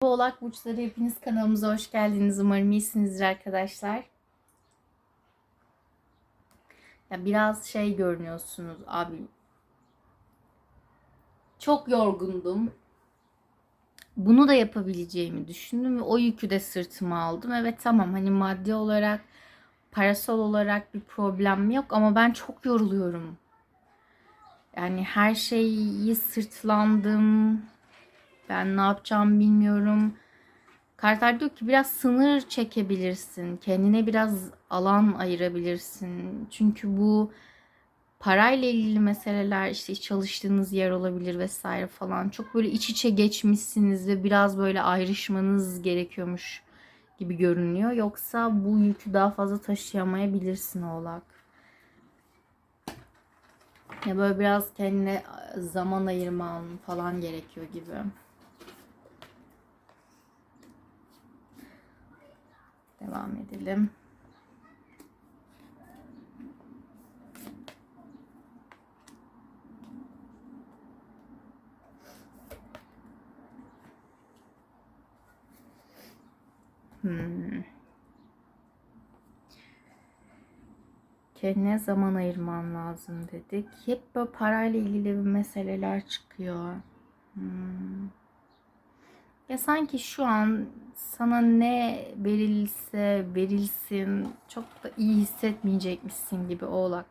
Oğlak Burçları hepiniz kanalımıza hoş geldiniz. Umarım iyisinizdir arkadaşlar. Ya biraz şey görünüyorsunuz abi. Çok yorgundum. Bunu da yapabileceğimi düşündüm ve o yükü de sırtıma aldım. Evet tamam hani maddi olarak, parasal olarak bir problem yok ama ben çok yoruluyorum. Yani her şeyi sırtlandım. Ben ne yapacağımı bilmiyorum. Kartlar diyor ki biraz sınır çekebilirsin. Kendine biraz alan ayırabilirsin. Çünkü bu parayla ilgili meseleler işte çalıştığınız yer olabilir vesaire falan. Çok böyle iç içe geçmişsiniz ve biraz böyle ayrışmanız gerekiyormuş gibi görünüyor. Yoksa bu yükü daha fazla taşıyamayabilirsin oğlak. Ya böyle biraz kendine zaman ayırman falan gerekiyor gibi. Devam edelim. Hmm. Kendine zaman ayırman lazım dedik. Hep böyle parayla ilgili bir meseleler çıkıyor. Hmm. Ya sanki şu an sana ne verilse verilsin çok da iyi hissetmeyecekmişsin gibi oğlak.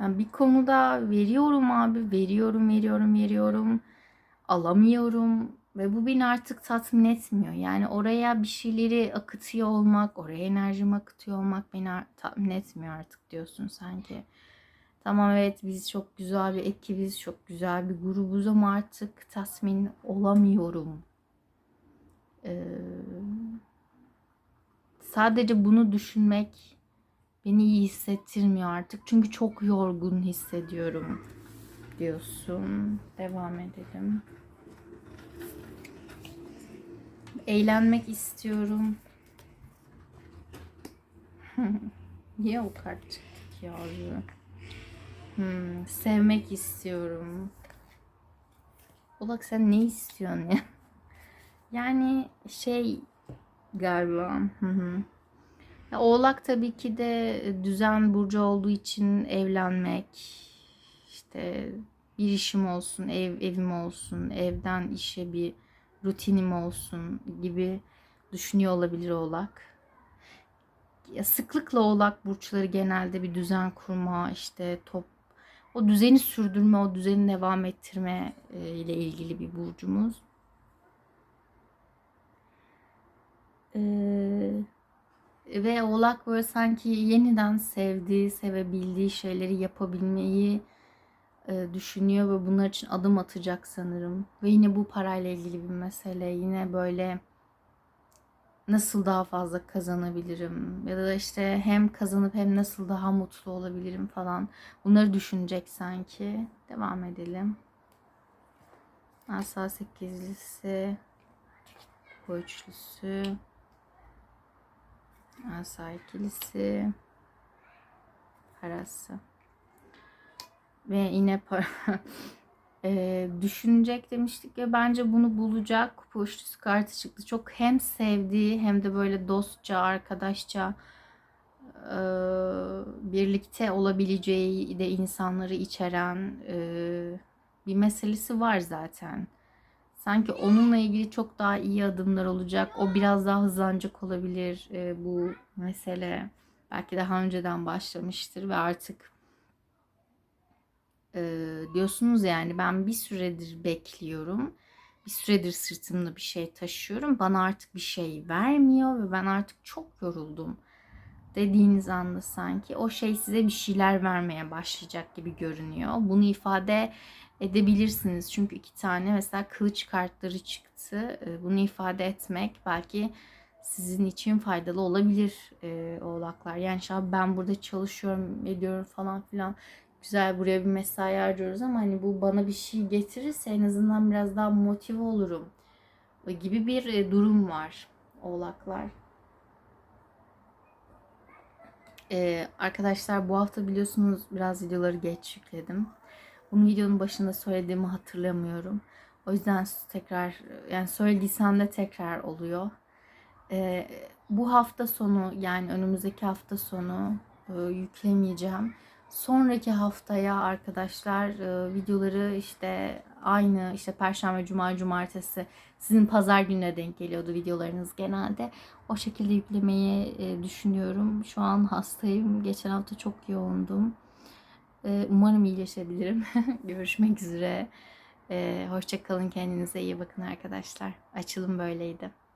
Yani bir konuda veriyorum abi, veriyorum, veriyorum, veriyorum. Alamıyorum ve bu beni artık tatmin etmiyor. Yani oraya bir şeyleri akıtıyor olmak, oraya enerjimi akıtıyor olmak beni tatmin etmiyor artık diyorsun sanki. Tamam evet biz çok güzel bir ekibiz, çok güzel bir grubuz ama artık tatmin olamıyorum. Ee, sadece bunu düşünmek beni iyi hissettirmiyor artık. Çünkü çok yorgun hissediyorum diyorsun. Devam edelim. Eğlenmek istiyorum. Niye o kart çıktı ki abi? Hmm, sevmek istiyorum. Olak sen ne istiyorsun ya? Yani şey galiba. Hı hı. Ya, Oğlak tabii ki de düzen burcu olduğu için evlenmek, işte bir işim olsun, ev evim olsun, evden işe bir rutinim olsun gibi düşünüyor olabilir Oğlak. Ya sıklıkla Oğlak burçları genelde bir düzen kurma, işte top o düzeni sürdürme, o düzeni devam ettirme e, ile ilgili bir burcumuz. Ee, ve Oğlak böyle sanki yeniden sevdiği, sevebildiği şeyleri yapabilmeyi e, düşünüyor ve bunlar için adım atacak sanırım. Ve yine bu parayla ilgili bir mesele. Yine böyle nasıl daha fazla kazanabilirim ya da işte hem kazanıp hem nasıl daha mutlu olabilirim falan bunları düşünecek sanki. Devam edelim. Asa sekizlisi, bu üçlüsü, asa ikilisi, parası ve yine para e, düşünecek demiştik ya bence bunu bulacak. Kupa üçlüsü kartı çıktı. Çok hem sevdiği hem de böyle dostça, arkadaşça e, birlikte olabileceği de insanları içeren e, bir meselesi var zaten. Sanki onunla ilgili çok daha iyi adımlar olacak. O biraz daha hızlanacak olabilir e, bu mesele. Belki daha önceden başlamıştır ve artık diyorsunuz yani ben bir süredir bekliyorum. Bir süredir sırtımda bir şey taşıyorum. Bana artık bir şey vermiyor ve ben artık çok yoruldum dediğiniz anda sanki o şey size bir şeyler vermeye başlayacak gibi görünüyor. Bunu ifade edebilirsiniz. Çünkü iki tane mesela kılıç kartları çıktı. Bunu ifade etmek belki sizin için faydalı olabilir e, oğlaklar. Yani şu ben burada çalışıyorum, ediyorum falan filan güzel buraya bir mesai harcıyoruz ama hani bu bana bir şey getirirse en azından biraz daha motive olurum gibi bir e, durum var oğlaklar. Ee, arkadaşlar bu hafta biliyorsunuz biraz videoları geç yükledim. Bunu videonun başında söylediğimi hatırlamıyorum. O yüzden tekrar yani söylediysem de tekrar oluyor. Ee, bu hafta sonu yani önümüzdeki hafta sonu e, yüklemeyeceğim. Sonraki haftaya arkadaşlar e, videoları işte aynı işte perşembe, cuma, cumartesi sizin pazar gününe denk geliyordu videolarınız genelde. O şekilde yüklemeyi e, düşünüyorum. Şu an hastayım. Geçen hafta çok yoğundum. E, umarım iyileşebilirim. Görüşmek üzere. E, hoşça kalın. Kendinize iyi bakın arkadaşlar. Açılım böyleydi.